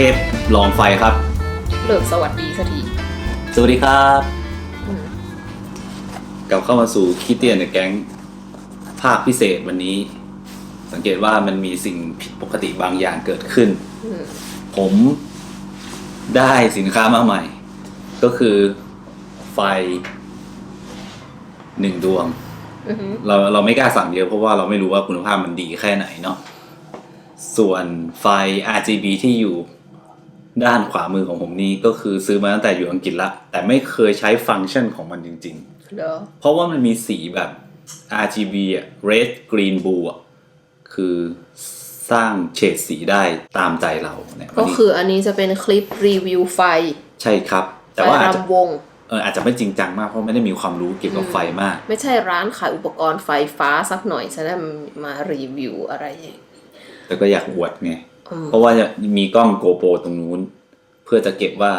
ปลองไฟครับ เลิกสวัสดีสักทีสวัสดีครับ อืมกลับเข้ามาสู่คิดเตียนในแก๊งภาคพิเศษวันนี้ สังเกตว่ามันมีสิ่งผิดปกติบางอย่างเกิดขึ้น อืมผมได้สินค้ามาใหม่ ก็คือไฟหนึ่งดวง อือหือเราเราไม่กล้าสั่งเยอะเพราะว่าเราไม่รู้ว่าคุณภาพมันดีแค่ไหนเนาะส่วนไฟ RGB ที่อยู่ ด้านขวามือของผมนี่ก็คือซื้อมาตั้งแต่อยู่อังกฤษละ แต่ไม่เคยใช้ฟังก์ชันของมันจริงเดี๋ยวๆเพราะว่ามันมีสีแบบ RGB อะ red green blue อะคือสร้างเฉดสีได้ตามใจเราเนี่ยก็วันนี้คืออันนี้จะเป็นคลิปรีวิวไฟ ใช่ครับ แต่ไฟว่าอาจจะรำวงเอออาจจะไม่จริงจังมากเพราะไม่ได้มีความรู้เกี่ยวกับไฟมาก ไม่ใช่ร้านขายอุปกรณ์ไฟฟ้าสักหน่อยจะได้มารีวิวอะไรอย่างแต่ก็อยากอวดไงอืม เพราะว่าจะมีกล้องโกโปรตรงนู้น เพื่อจะเก็บว่า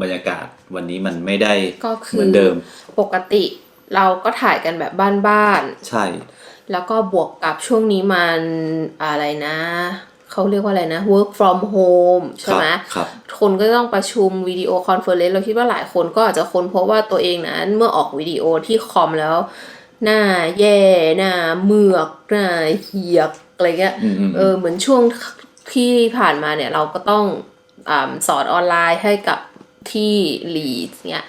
บรรยากาศวันนี้มันไม่ได้ก็คืเหมือนเดิม ปกติเราก็ถ่ายกันแบบบ้านใช่ๆแล้วก็บวกกับช่วงนี้มันอะไรนะเขาเรียกว่าอะไรนะ work from home ใช่ไหมครับ คนก็ต้องประชุมวิดีโอคอนเฟอเรนซ์เราคิดว่าหลายคนก็อาจจะค้นพบว่าตัวเองนั้นเมื่อออกวิดีโอที่คอมแล้ว หน้าแย่ หน้าเมือก หน้าเหียก อะไรเงี้ยอืมอืมเออ เหมือนช่วง ที่ผ่านมาเนี่ยเราก็ต้องอาสอนออนไลน์ให้กับที่ลีดเนี่ย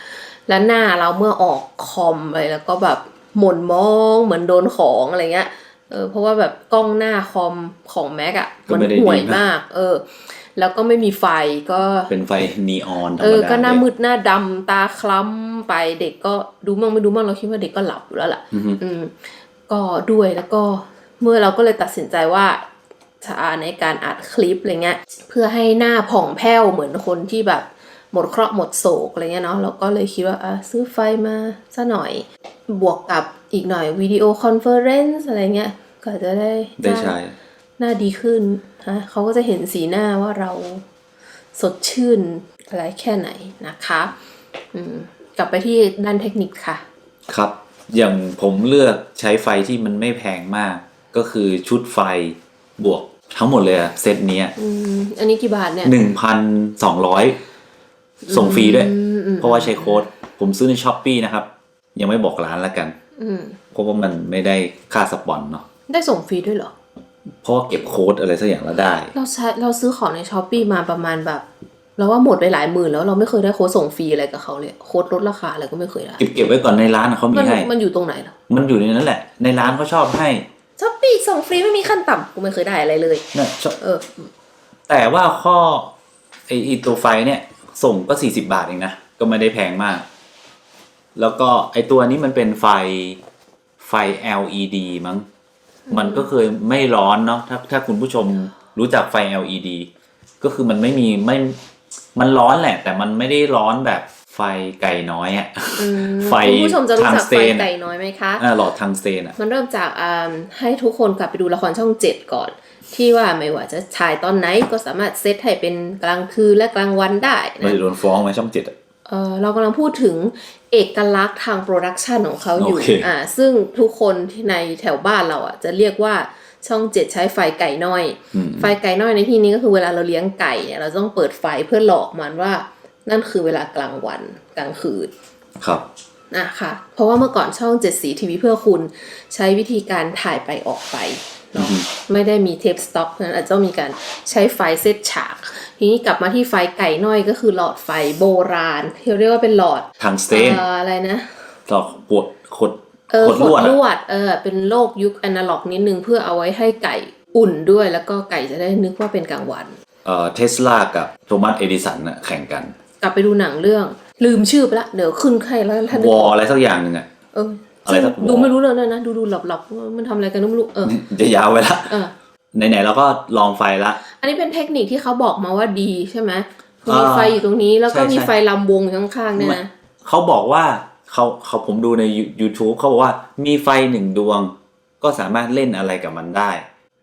แล้วหน้าเราเมื่อออกคอมไปแล้วก็แบบหม่นมองเหมือนโดนของอะไรเงี้ยเออเพราะว่าแบบกล้องหน้าคอมของแม็กอะก็มันไม่ได้ห่วยดีมากมาก เออ แล้วก็ไม่มีไฟก็เป็นไฟนีออนธรรเอมอดาก็หน้าเลยมืดหน้าดำตาคล้ำไปเด็กก็ดูมั่งไม่ดูมั่งเราคิดว่าเด็กก็หลับอยู่แล้วล่ะ อือฮึอืมก็ด้วยแล้วก็เมื่อเราก็เลยตัดสินใจว่า จะในการอัดคลิปอะไรเงี้ยเพื่อให้หน้าผ่องแผ้วเหมือนคนที่แบบหมดเคราะห์หมดโศกอะไรเงี้ยเนาะเราก็เลยคิดว่าอะซื้อไฟมาซะหน่อย บวกกับอีกหน่อยวิดีโอคอนเฟอเรนซ์อะไรเงี้ยก็จะได้ได้ใช้หน้าดีขึ้นฮะเขาก็จะเห็นสีหน้าว่าเราสดชื่นอะไรแค่ไหนนะคะอืมกลับไปที่ด้านเทคนิคค่ะ ครับ อย่างผมเลือกใช้ไฟที่มันไม่แพงมาก ก็คือชุดไฟบวก ทั้งหมดเลยอะเซตเนี้ยอืมอันนี้กี่บาทเนี่ยหนึ่งพันสองร้อยส่งฟรีด้วย อืมอืมเพราะว่าใช้โค้ดผมซื้อในช้อปปีนะครับ ยังไม่บอกร้านแล้วกัน อืมเพราะว่ามันไม่ได้ค่าสปอนเนาะได้ส่งฟรีด้วยเหรอ เพราะว่าเก็บโค้ดอะไรสักอย่างแล้วได้ เราใช้เราซื้อของในช้อปปีมาประมาณแบบ เราว่าหมดไปหลายหมื่นแล้วเราไม่เคยได้โค้ดส่งฟรีอะไรกับเขาเลยโค้ดลดราคาอะไรก็ไม่เคยได้เก็บเก็บไว้ก่อนในร้านอะเขามีมันให้ มันอยู่ตรงไหนล่ะมันอยู่ในนั้นแหละ ในร้านเขาชอบให้ ช้อปปี้ส่งฟรีไม่มีขั้นต่ำกูไม่เคยได้อะไรเลยนะชอบเออ แต่ว่าข้อไอไอ้ตัวไฟเนี่ย ส่งก็สี่สิบาทเองนะ ก็ไม่ได้แพงมาก แล้วก็ไอตัวนี้มันเป็นไฟไฟ LED มั้ง มันก็เคยไม่ร้อนเนาะถ้าถ้าคุณผู้ชมรู้จักไฟ LED ก็คือมันไม่มีไม่มันร้อนแหละ แต่มันไม่ได้ร้อนแบบ ไฟไก่น้อยอะอืมไฟคุณผู้ชมจะรู้จักทางสเตไฟนไก่น้อยไหมคะอ่าหลอดทางสเตนอะมันเริ่มจากอ่าให้ทุกคนกลับไปดูละครช่องเจ็ดก่อน ที่ว่าไม่ว่าจะฉายตอนไหนก็สามารถเซตให้เป็นกลางคืนและกลางวันได้เรานะจะโดนฟ้องไหมช่องเจ็ดอะเออเรากำลังพูดถึงเอกลักษณ์ทางโปรดักชันของเขาอยู่โอเคอ่าซึ่งทุกคนที่ในแถวบ้านเราอะจะเรียกว่าช่องเจ็ดใช้ไฟไก่น้อยอืมไฟไก่น้อยในที่นี้ก็คือเวลาเราเลี้ยงไก่เนี่ยเราต้องเปิดไฟเพื่อหลอกมันว่า นั่นคือเวลากลางวันกลางคืนครับนะค่ะเพราะว่าเมื่อก่อนช่องเจ็ดสีทีวีเพื่อคุณใช้วิธีการถ่ายไปออกไปเนาะอือฮึไม่ได้มีเทปสต็อกเพราะฉะนั้นอาจจะต้องมีการใช้ไฟเซตฉาก ทีนี้กลับมาที่ไฟไก่น้อยก็คือหลอดไฟโบราณที่เรียกว่าเป็นหลอดทางสเตนเอ่ออะไรนะหลอกปวดขดเออขดขลดวดลอะวดเออเป็นโลกยุคอนาล็อกนิดนึงเพื่อเอาไว้ให้ไก่อุ่นด้วยแล้วก็ไก่จะได้นึกว่าเป็นกลางวันเอ่อเทสลากับโทมัสเอดิสันน่ะแข่งกัน กลับไปดูหนังเรื่อง ลืมชื่อไปละเดี๋ยวขึ้นให้แล้วท่านวอลอะไรสักอย่างหนึ่งอะเอออะไรสักวอดูไม่รู้เรื่องด้วยนะ ดูดูหลับหลับๆมันทำอะไรกันก็ไม่รู้เออจะยาวไปละเออไหนๆเราก็ลองไฟละ อันนี้เป็นเทคนิคที่เขาบอกมาว่าดีใช่ไหมอ่ามีไฟอยู่ตรงนี้แล้วก็ใช่มีใช่ไฟลำวงอยู่ข้างๆเนี่ยนะเขาบอกว่าเขาเขาผมดูใน YouTube เขาบอกว่ามีไฟหนึ่งดวง ก็สามารถเล่นอะไรกับมันได้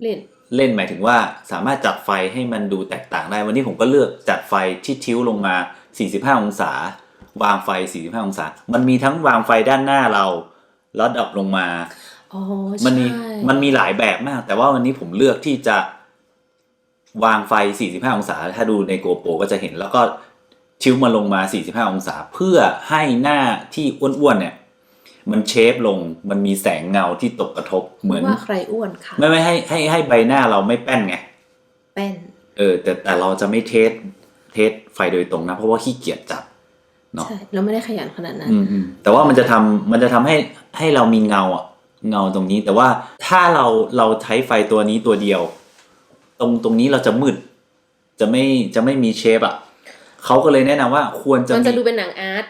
เล่นเล่นหมายถึงว่าสามารถจัดไฟให้มันดูแตกต่างได้ วันนี้ผมก็เลือกจัดไฟที่ทิ้วลงมา 45 องศา วางไฟ 45 องศา มันมีทั้งวางไฟด้านหน้าเราแล้วดับลงมาอ๋อมันมีใช่มันมีหลายแบบมาก แต่ว่าวันนี้ผมเลือกที่จะวางไฟ 45 องศา ถ้าดูในโกโปรก็จะเห็น แล้วก็ชิวมาลงมา 45 องศา เพื่อให้หน้าที่อ้วนๆเนี่ย มันเชฟลง มันมีแสงเงาที่ตกกระทบเหมือนว่าใครอ้วนค่ะ ไม่ไม่ให้ให้ให้ใบหน้าเราไม่แป้นไง แป้น เออ แต่แต่เราจะไม่เทสเทสไฟโดยตรงนะ เพราะว่าขี้เกียจจับเนาะใช่เราไม่ได้ขยันขนาดนั้นอืมอืมแต่ว่ามันจะทำมันจะทำให้ให้เรามีเงาอะเงาตรงนี้ แต่ว่าถ้าเราเราใช้ไฟตัวนี้ตัวเดียว ตรงตรงนี้เราจะมืด จะไม่จะไม่มีเชฟอะเขาก็เลยแนะนำว่าควรจะมันจะมีดูเป็นหนังอาร์ต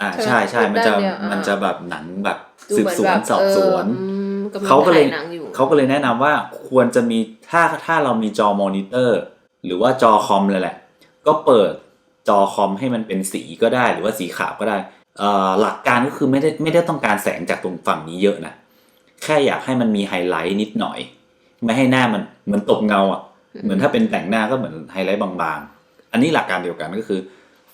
อ่าใช่ใช่ไหมใช่มันจะด้านเดียวอ่ามัมันจะแบบหนังแบบดูสืบเหมือนสวแบนบสอบสวนเอออืมกำลังเขาก็เลยถ่ายหนังอยู่เขาก็เลยแนะนำว่าควรจะมีถ้าถ้าเรามีจอมอนิเตอร์ หรือว่าจอคอมเลยแหละ ก็เปิดจอคอมให้มันเป็นสีก็ได้หรือว่าสีขาวก็ได้เอ่อหลักการก็คือไม่ได้ไม่ได้ต้องการแสงจากตรงฝั่งนี้เยอะนะแค่อยากให้มันมีไฮไลท์นิดหน่อย ไม่ให้หน้ามันเหมือนตบเงาอะ่ะเหมือนถ้าเป็นแต่งหน้าก็เหมือนไฮไลท์บางๆ อันนี้หลักการเดียวกันก็คือ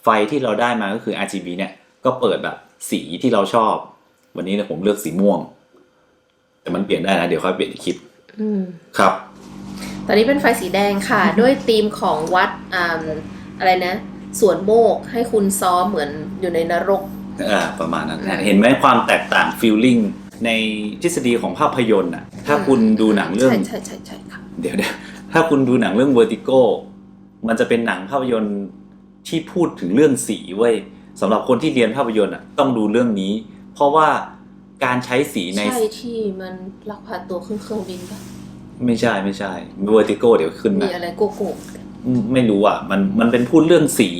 ไฟที่เราได้มาก็คือ RGB เนี่ยก็เปิดแบบสีที่เราชอบ วันนี้เนี่ยผมเลือกสีม่วง แต่มันเปลี่ยนได้นะ เดี๋ยวค่อยเปลี่ยนในคลิปอืมครับ ตอนนี้เป็นไฟสีแดงค่ะ ด้วยธีมของวัด อ่าอะไรนะสวนโมกให้คุณซ้อมเหมือนอยู่ในนรกอ่าประมาณนั้นนะเห็นไหมความแตกต่างฟีลลิ่งในทฤษฎีของภาพยนตร์อะถ้าคุณดูหนังเรื่อง ใช่ใช่ใช่ใช่ค่ะเดี๋ยวเดี๋ยวถ้าคุณดูหนังเรื่อง Vertigo มันจะเป็นหนังภาพยนตร์ที่พูดถึงเรื่องสีเว้ยสำหรับคนที่เรียนภาพยนตร์อะต้องดูเรื่องนี้ เพราะว่าการใช้สีในใช่ที่มันลักพาตัวขึ้นเครื่องบินปะไม่ใช่ไม่ใช่ Vertigo เดี๋ยวขึ้นมีนะอะไรโกโก้อืม ไม่รู้อะมันมันเป็นพูดเรื่องสี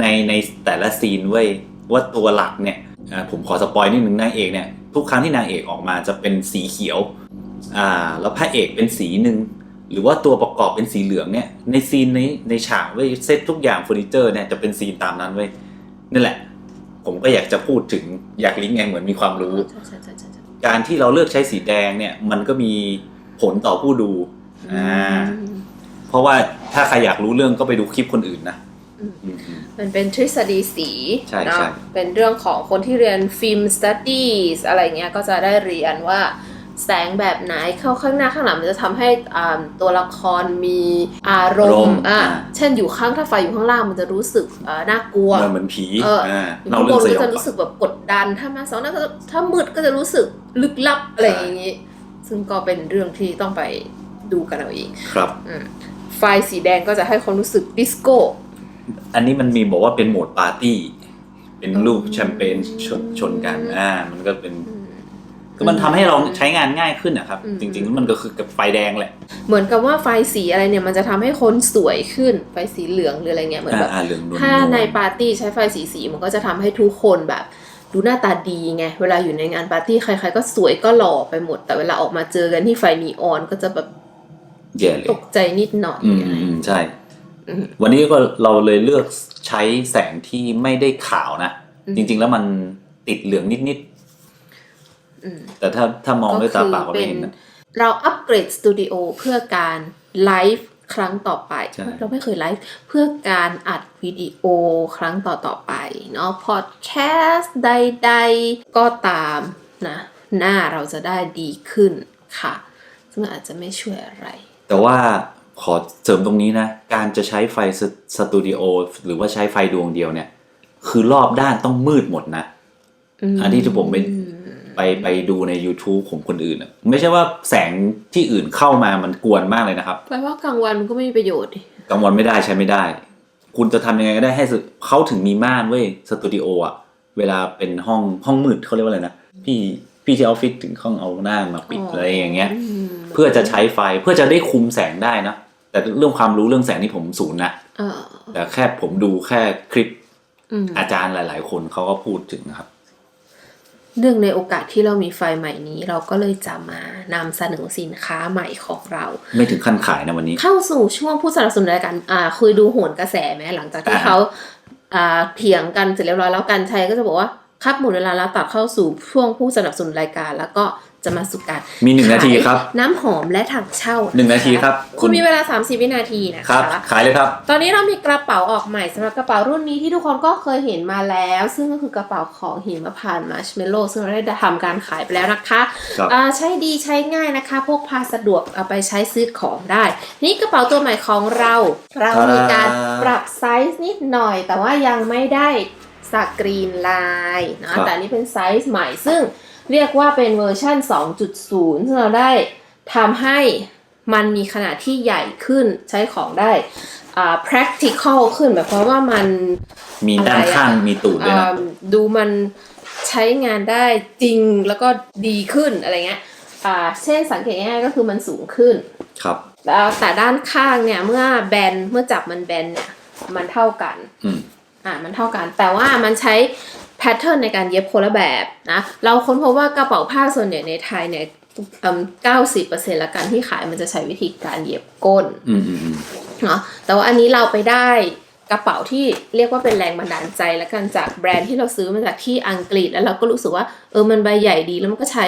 ในในแต่ละซีนเว้ยว่าตัวหลักเนี่ยอ่าผมขอสปอยนิดนึงนางเอกเนี่ยทุกครั้งที่นางเอกออกมาจะเป็นสีเขียวอ่าแล้วพระเอกเป็นสีหนึ่งหรือว่าตัวประกอบเป็นสีเหลืองเนี่ยในซีนในในฉากเว้ยเซตทุกอย่างเฟอร์นิเจอร์เนี่ยจะเป็นซีนตามนั้นเว้ยนั่นแหละ ผมก็อยากจะพูดถึงอยากลิงก์ไงเหมือนมีความรู้ใช่ใช่ใช่ใช่ใช่การที่เราเลือกใช้สีแดงเนี่ยมันก็มีผลต่อผู้ดูอ่าอืม เพราะว่าถ้าใครอยากรู้เรื่องก็ไปดูคลิปคนอื่นนะอืมอืมอืมมันเป็นทฤษฎีสีใช่เนาะใช่เป็นเรื่องของคนที่เรียนฟิล์มสตูดี้อะไรเงี้ยก็จะได้เรียนว่าแสงแบบไหนเข้าข้างหน้าข้างหลังมันจะทำให้อ่าตัวละครมีอารมณ์อะเช่นอยู่ข้างถ้าไฟอยู่ข้างล่างมันจะรู้สึกอ่าน่ากลัว เหมือนเหมือนผีเอออ่าอยู่เล่าข้างบเรื่องนสยก็องจะรู้สึกแบบกดดันถ้ามาสองหน้าก็จะถ้ามืดก็จะรู้สึกลึกลับอะไรอย่างนี้ ซึ่งก็เป็นเรื่องที่ต้องไปดูกันเอาเอง ครับ อืม ไฟสีแดงก็จะให้ความรู้สึกดิสโก้ อันนี้มันมีบอกว่าเป็นโหมดปาร์ตี้ เป็นรูปแชมเปญชนชนกันอ่ามันก็เป็นคือมันทำให้เราใช้งานง่ายขึ้นนะครับอืมจริงๆแล้วมันก็คือกับไฟแดงแหละ เหมือนกับว่าไฟสีอะไรเนี่ยมันจะทำให้คนสวยขึ้นไฟสีเหลืองหรืออะไรเงี้ยเหมือนอ่าแบบอ่าเหลืองนวลถ้าในปาร์ตี้ใช้ไฟสีสีมันก็จะทำให้ทุกคนแบบ ดูหน้าตาดีไง เวลาอยู่ในงานปาร์ตี้ใครๆก็สวยก็หล่อไปหมด แต่เวลาออกมาเจอกันที่ไฟนีออนก็จะแบบ แย่เลยตกใจนิดหน่อยอืมอะไรอืมใช่อืมวันนี้ก็เราเลยเลือกใช้แสงที่ไม่ได้ขาวนะอืมจริง ๆ แล้วมันติดเหลืองนิดอืมๆแต่ถ้าถ้ามองด้วยตาเปล่าก็ไม่เห็นนะเราอัปเกรดสตูดิโอเพื่อการไลฟ์ครั้งต่อไปใช่เราไม่เคยไลฟ์เพื่อการอัดวิดีโอครั้งต่อต่อๆไปเนาะพอดแคสต์ใด ๆ ก็ตามนะ หน้าเราจะได้ดีขึ้นค่ะ ซึ่งอาจจะไม่ช่วยอะไร แต่ว่าขอเสริมตรงนี้นะ การจะใช้ไฟสสตูดิโอหรือว่าใช้ไฟดวงเดียวเนี่ย คือรอบด้านต้องมืดหมดนะ อันที่ที่ผมไปไปไปดูใน YouTube ของคนอื่นอะไม่ใช่ว่าแสงที่อื่นเข้ามามันกวนมากเลยนะครับแปลว่ากลางวันมันก็ไม่มีประโยชน์ดิกลางวันไม่ได้ใช้ไม่ได้ คุณจะทำยังไงก็ได้ให้สเขาถึงมีม่านเว้ยสตูดิโออะเวลาเป็นห้องห้องมืดเขาเรียกว่าอะไรนะพี่พี่ที่ออฟฟิศถึงห้องเอาหน้ามาปิดอะไรอย่างเงี้ย เพื่อจะใช้ไฟเพื่อจะได้คุมแสงได้นะแต่เรื่องความรู้เรื่องแสงนี่ผมศูนย์นะเออแต่แค่ผมดูแค่คลิปอืมอาจารย์หลาย ๆ คนเขาก็พูดถึงนะครับเนื่องในโอกาสที่เรามีไฟใหม่นี้ เราก็เลยจะมานำเสนอสินค้าใหม่ของเรา ไม่ถึงขั้นขายนะวันนี้ เข้าสู่ช่วงผู้สนับสนุนรายการอ่าเคยดูโหนกระแสไหมหลังจากที่อ่าเขาอ่าเถียงกันเสร็จเรียบร้อยแล้วกันชัยก็จะบอกว่าครับหมดเวลาแล้วตัดเข้าสู่ช่วงผู้สนับสนุนรายการ แล้วก็ จะมาสู่การมีหนึ่งนาทีครับขยน้ำหอมและถังเช่าหนึ่งนาทีครับ คุณมีเวลา 30 วินาทีนะครัคะบขายเลยครับ ตอนนี้เรามีกระเป๋าออกใหม่สำหรับกระเป๋ารุ่นนี้ที่ทุกคนก็เคยเห็นมาแล้ว ซึ่งก็คือกระเป๋าของหิมพานต์มาร์ชเมลโล่ซึ่งเราได้ทำการขายไปแล้วนะคะครับอ่าใช้ดีใช้ง่ายนะคะ พกพาสะดวกเอาไปใช้ซื้อของได้ นี่กระเป๋าตัวใหม่ของเราเรามีการปรับไซส์นิดหน่อย แต่ว่ายังไม่ได้สกรีนลายนะแต่อันนี้เป็นไซส์ใหม่ซึ่ง เรียกว่าเป็นเวอร์ชัน2.0 ซึ่งเราได้ทำให้มันมีขนาดที่ใหญ่ขึ้นใช้ของได้อ่า practical ขึ้นแบบความว่ามันมีด้านข้างมีตูดด้วยนะอ่าดูมันใช้งานได้จริงแล้วก็ดีขึ้นอะไรเงี้ยอ่าเช่นสังเกตง่ายๆก็คือมันสูงขึ้นครับแล้วแต่ด้านข้างเนี่ยเมื่อแบนเมื่อจับมันแบนเนี่ยมันเท่ากันอืมอ่ามันเท่ากัน แต่ว่ามันใช้ แพทเทิร์นในการเย็บคนละแบบนะเราค้นพบว่ากระเป๋าผ้าส่วนใหญ่ในไทยเนี่ยเก้าสิบเปอร์เซ็นต์ละกันที่ขายมันจะใช้วิธีการเย็บก้นอืมอืมอืมเนาะแต่ว่าอันนี้เราไปได้กระเป๋าที่เรียกว่าเป็นแรงบันดาลใจแล้วกันจากแบรนด์ที่เราซื้อมาจากที่อังกฤษแล้วเราก็รู้สึกว่าเออมันใบใหญ่ดีแล้วมันก็ใช้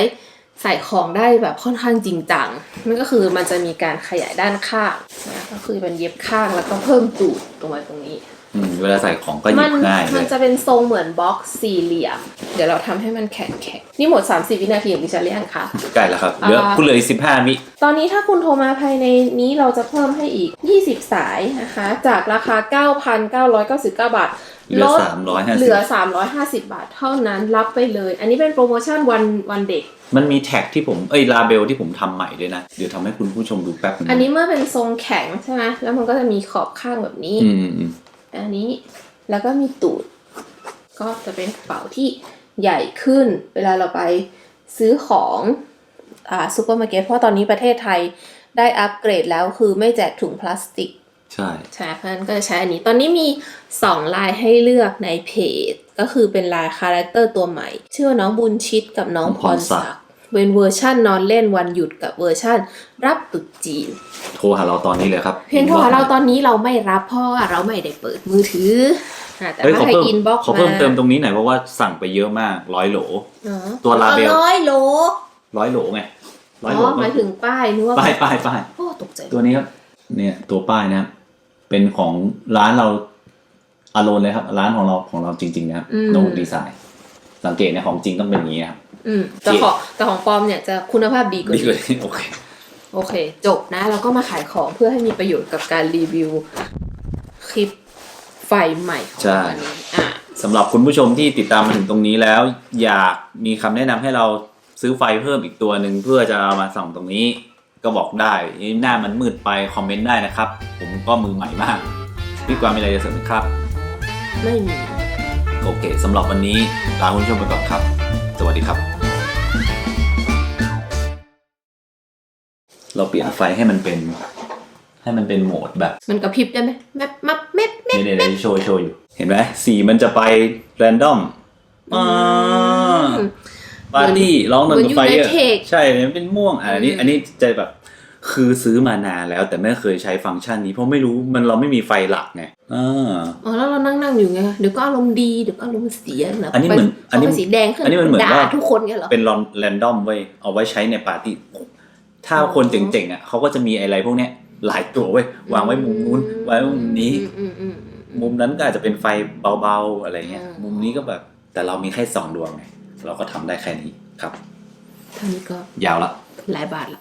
ใส่ของได้แบบค่อนข้างจริงจังนั่นก็คือมันจะมีการขยายด้านข้างนะก็คือเป็นเย็บข้างแล้วก็เพิ่มตูดตรงมาตรงนี้ อืมเวลาใส่ของก็หยิมับง่ายเลมันยจะเป็นทรงเหมือนบ็อกซ์สี่เหลี่ยม เดี๋ยวเราทำให้มันแข็งแข็งนี่หมด 30 วินาทีอย่างที่ฉันเรียกคะใกล้แล้วครับเหลืออ่าคุณเหลืออีกสิบห้าวิตอนนี้ถ้าคุณโทรมาภายในนี้เราจะเพิ่มให้อีก 20 สายนะคะ จากราคา 9,999 บาทเหลือลดสามร้อยห้าเหสิลืบอ350บาทเท่านั้นรับไปเลย อันนี้เป็นโปรโมชั่นวันวันเด็ก มันมีแท็กที่ผมเอ้ยลาเบลที่ผมทำใหม่ด้วยนะ เดี๋ยวทำให้คุณผู้ชมดูแป๊บนึงอันนี้เมื่อเป็นทรงแข็งใช่ไหมแล้วมันก็จะมีขอบข้างแบบนี้อืมอืมอืมอั นนี้ แล้วก็มีตูด ก็จะเป็นกระเป๋าที่ใหญ่ขึ้น เวลาเราไปซื้อของอ่าซูเปอร์มาร์เก็ตเพราะตอนนี้ประเทศไทยได้อัปเกรดแล้วคือไม่แจกถุงพลาสติก ใช่ใช่เพราะฉะนั้นก็จะใช้อันนี้ตอนนี้มี 2 ลายให้เลือกในเพจ ก็คือเป็นลายคาแรคเตอร์ตัวใหม่ ชื่อว่าน้องบุญชิดกับน้องพรศักดิ์ เป็นเวอร์ชั่นนอนเล่นวันหยุดกับเวอร์ชั่น รับตรุษจีน โทรหาเราตอนนี้เลยครับ เพียงโทรหาเราตอนนี้เราไม่รับเพราะว่าเราไม่ได้เปิดมือถืออะแต่เฮ้ยถ้าขอใครเพิ่มอินบ็อกซ์ขอเพิ่มเติมตรงนี้หน่อยเพราะว่าสั่งไปเยอะมากร้อยโหลตัวลาเบลร้อยโลร้อยโหลไงร้อยโหลอ๋อหมายถึงป้ายนึกว่าป้ายป้ายป้ายโอ้ตกใจตัวนี้ครับเนี่ยตัวป้ายนะครับเป็นของร้านเราอารมณ์เลยครับ ร้านของเราของเราจริงๆนะครับโน้ตดีไซน์สังเกตนะของจริงต้องเป็นอย่างนี้ครับ อืมแต่ของแต่ของปลอมเนี่ยจะคุณภาพดีกว่านี่นี้เลยโอเคโอเค จบนะเราก็มาขายของเพื่อให้มีประโยชน์กับการรีวิวคลิปไฟใหม่ของใช่วันนี้อะสำหรับคุณผู้ชมที่ติดตามมาถึงตรงนี้แล้ว อยากมีคำแนะนำให้เราซื้อไฟเพิ่มอีกตัวหนึ่งเพื่อจะเอามาส่องตรงนี้ ก็บอกได้นี่หน้ามันมืดไปคอมเมนต์ได้นะครับ ผมก็มือใหม่มากพี่กวางมีอะไรจะเสริมไหมครับ ไม่มี โอเคสำหรับวันนี้ลาคุณผู้ชมไปก่อนครับ สวัสดีครับ เราเปลี่ยนไฟให้มันเป็น ให้มันเป็นโหมดแบบมันกระพริบได้ไหมแมปมับเม็ดเม็ดเดี๋ยวเดี๋ยวโชว์โชว์อยู่ เห็นไหมสีมันจะไปแรนดอมอ่าปาร์ตี้ร้องนนไฟเยอะใช่มันเป็นม่วงอะอันนี้ อันนี้จะแบบ คือซื้อมานานแล้วแต่ไม่เคยใช้ฟังก์ชันนี้ เพราะไม่รู้มันเราไม่มีไฟหลักไงอ่าอ๋อแล้วเรานั่งนั่งๆอยู่ไงเดี๋ยวก็อารมณ์ดีเดี๋ยวก็อารมณ์เสียนะอันนี้เหมือนอันนี้พไปสีแดงขึ้นอันนี้มันเหมือนด่าว่าทุกคนไงเหรอเป็นแรนดอมเว้ยเอาไว้ใช้ในปาร์ตี้ถ้าคนเจ๋งๆอะเขาก็จะมีอะไรพวกเนี้ยหลายตัวเว้ยวางไว้มุมนู้นไว้มุมนี้อืมอืมอืมมุมนั้นก็อาจจะเป็นไฟเบาๆอะไรเงี้ยอืมมุมนี้ก็แบบ แต่เรามีแค่สองดวงไงเราก็ทำได้แค่นี้ครับเท่านี้ก็ยาวละหลายบาทละ